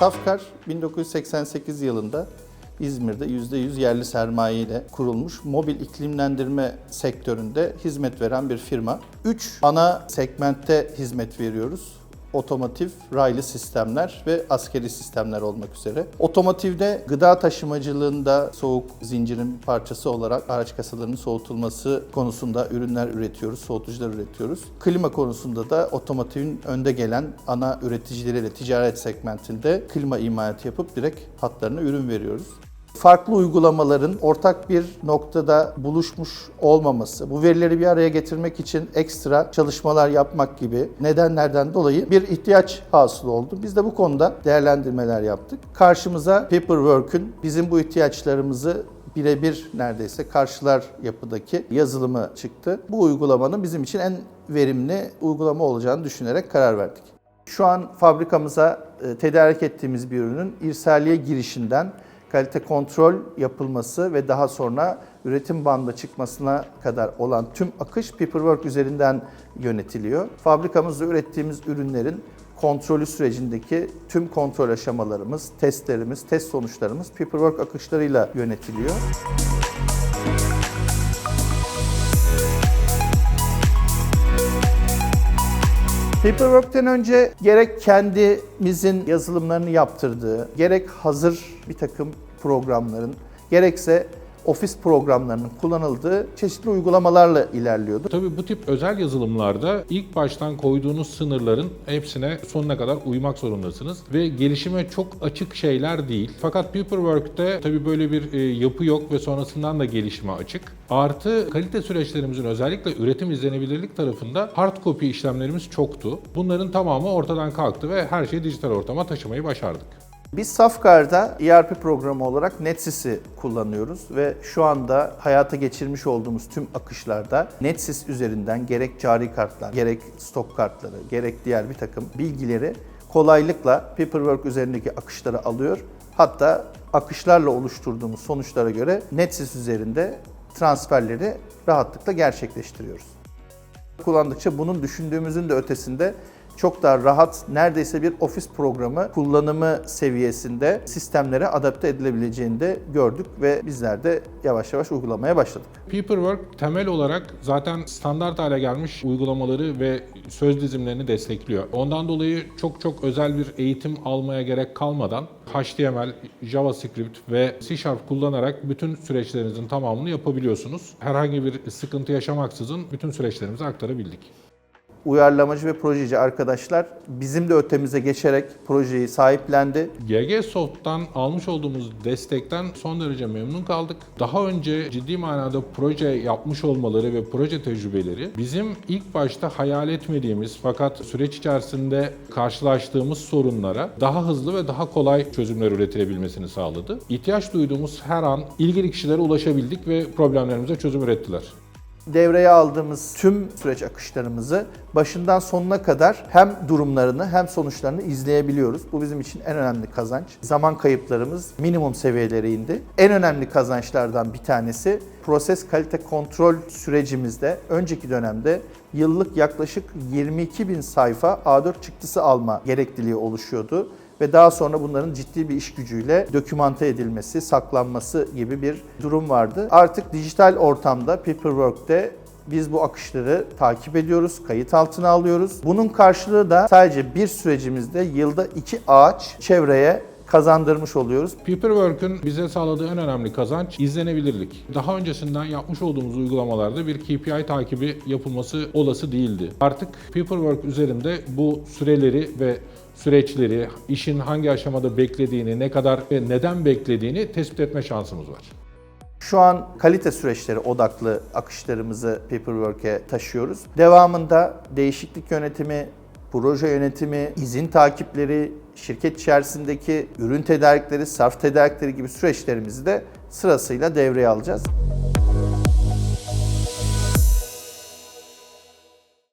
Safkar 1988 yılında İzmir'de %100 yerli sermaye ile kurulmuş mobil iklimlendirme sektöründe hizmet veren bir firma. 3 ana segmentte hizmet veriyoruz. Otomotiv, raylı sistemler ve askeri sistemler olmak üzere. Otomotivde gıda taşımacılığında soğuk zincirin parçası olarak araç kasalarının soğutulması konusunda ürünler üretiyoruz, soğutucular üretiyoruz. Klima konusunda da otomotivin önde gelen ana üreticileriyle ticaret segmentinde klima imalatı yapıp direkt hatlarına ürün veriyoruz farklı uygulamaların ortak bir noktada buluşmuş olmaması, bu verileri bir araya getirmek için ekstra çalışmalar yapmak gibi nedenlerden dolayı bir ihtiyaç hasıl oldu. Biz de bu konuda değerlendirmeler yaptık. Karşımıza Paperwork'ün bizim bu ihtiyaçlarımızı birebir neredeyse karşılar yapıdaki yazılımı çıktı. Bu uygulamanın bizim için en verimli uygulama olacağını düşünerek karar verdik. Şu an fabrikamıza e, tedarik ettiğimiz bir ürünün irsaliye girişinden kalite kontrol yapılması ve daha sonra üretim bandına çıkmasına kadar olan tüm akış Paperwork üzerinden yönetiliyor. Fabrikamızda ürettiğimiz ürünlerin kontrolü sürecindeki tüm kontrol aşamalarımız, testlerimiz, test sonuçlarımız Paperwork akışlarıyla yönetiliyor. Paperwork'ten önce gerek kendimizin yazılımlarını yaptırdığı, gerek hazır bir takım programların, gerekse ofis programlarının kullanıldığı çeşitli uygulamalarla ilerliyordu. Tabii bu tip özel yazılımlarda ilk baştan koyduğunuz sınırların hepsine sonuna kadar uymak zorundasınız ve gelişime çok açık şeyler değil. Fakat Paperwork'te tabii böyle bir e, yapı yok ve sonrasından da gelişime açık. Artı kalite süreçlerimizin özellikle üretim izlenebilirlik tarafında hard copy işlemlerimiz çoktu. Bunların tamamı ortadan kalktı ve her şeyi dijital ortama taşımayı başardık. Biz Safkar'da ERP programı olarak NetSys'i kullanıyoruz ve şu anda hayata geçirmiş olduğumuz tüm akışlarda NetSys üzerinden gerek cari kartlar, gerek stok kartları, gerek diğer bir takım bilgileri kolaylıkla Paperwork üzerindeki akışları alıyor. Hatta akışlarla oluşturduğumuz sonuçlara göre NetSys üzerinde transferleri rahatlıkla gerçekleştiriyoruz. Kullandıkça bunun düşündüğümüzün de ötesinde çok daha rahat, neredeyse bir ofis programı kullanımı seviyesinde sistemlere adapte edilebileceğini de gördük ve bizler de yavaş yavaş uygulamaya başladık. Paperwork temel olarak zaten standart hale gelmiş uygulamaları ve söz dizimlerini destekliyor. Ondan dolayı çok çok özel bir eğitim almaya gerek kalmadan HTML, JavaScript ve C Sharp kullanarak bütün süreçlerinizin tamamını yapabiliyorsunuz. Herhangi bir sıkıntı yaşamaksızın bütün süreçlerimizi aktarabildik. Uyarlamacı ve projeci arkadaşlar bizim de ötemize geçerek projeyi sahiplendi. GG Soft'tan almış olduğumuz destekten son derece memnun kaldık. Daha önce ciddi manada proje yapmış olmaları ve proje tecrübeleri bizim ilk başta hayal etmediğimiz fakat süreç içerisinde karşılaştığımız sorunlara daha hızlı ve daha kolay çözümler üretilebilmesini sağladı. İhtiyaç duyduğumuz her an ilgili kişilere ulaşabildik ve problemlerimize çözüm ürettiler. Devreye aldığımız tüm süreç akışlarımızı başından sonuna kadar hem durumlarını hem sonuçlarını izleyebiliyoruz. Bu bizim için en önemli kazanç. Zaman kayıplarımız minimum seviyelere indi. En önemli kazançlardan bir tanesi proses kalite kontrol sürecimizde önceki dönemde yıllık yaklaşık 22 bin sayfa A4 çıktısı alma gerekliliği oluşuyordu ve daha sonra bunların ciddi bir iş gücüyle dokümante edilmesi, saklanması gibi bir durum vardı. Artık dijital ortamda Paperwork'te biz bu akışları takip ediyoruz, kayıt altına alıyoruz. Bunun karşılığı da sadece bir sürecimizde yılda iki ağaç çevreye kazandırmış oluyoruz. Paperwork'ün bize sağladığı en önemli kazanç izlenebilirlik. Daha öncesinden yapmış olduğumuz uygulamalarda bir KPI takibi yapılması olası değildi. Artık Paperwork üzerinde bu süreleri ve süreçleri, işin hangi aşamada beklediğini, ne kadar ve neden beklediğini tespit etme şansımız var. Şu an kalite süreçleri odaklı akışlarımızı Paperwork'e taşıyoruz. Devamında değişiklik yönetimi, proje yönetimi, izin takipleri, şirket içerisindeki ürün tedarikleri, sarf tedarikleri gibi süreçlerimizi de sırasıyla devreye alacağız.